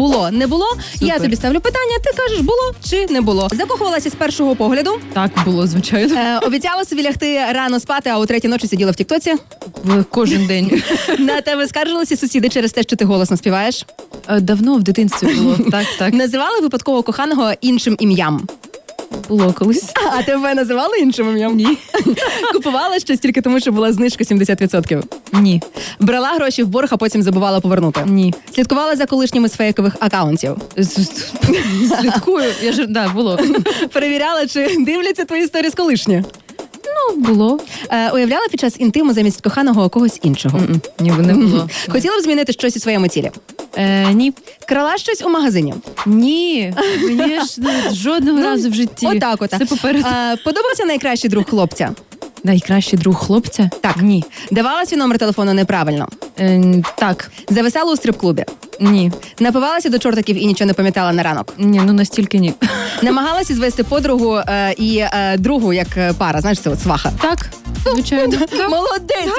було, не було. Я тобі ставлю питання, ти кажеш, було чи не було. Закохувалася з першого погляду. Так було, звичайно. Е, обіцяла собі лягти рано спати, а у третій ночі сиділа в Тіктоці. В Кожен день. На тебе скаржилися сусіди через те, що ти голосно співаєш. Е, Давно в дитинстві було. Так, так. Називали випадково коханого іншим ім'ям. Було колись. А тебе називали іншим ім'ям? Ні. Купувала щось тільки тому, що була знижка 70%. Ні. Брала гроші в борг, а потім забувала повернути. Ні. Слідкувала за колишніми з фейкових акаунтів. Слідкую. Я ж да, було. Перевіряла, чи дивляться твої історії з колишні. Ну, було. Е, уявляла під час інтиму замість коханого когось іншого. М-м, Ні, не було. Хотіла б змінити щось у своєму тілі. Е, ні. Крала щось у магазині. Ні. Мені ж ну, жодного разу в житті. Отак, отак. Це попереду. Е, подобався найкращий друг хлопця. Найкращий друг хлопця? Так. Ні. Давала свій номер телефону неправильно. Е, так. Зависала у стрип-клубі. Ні. Напивалася до чортаків і нічого не пам'ятала на ранок. Ні, ну настільки ні. Намагалася звести подругу е, і е, другу як е, пара. Знаєш, це от сваха. Так, звичайно. Молодець!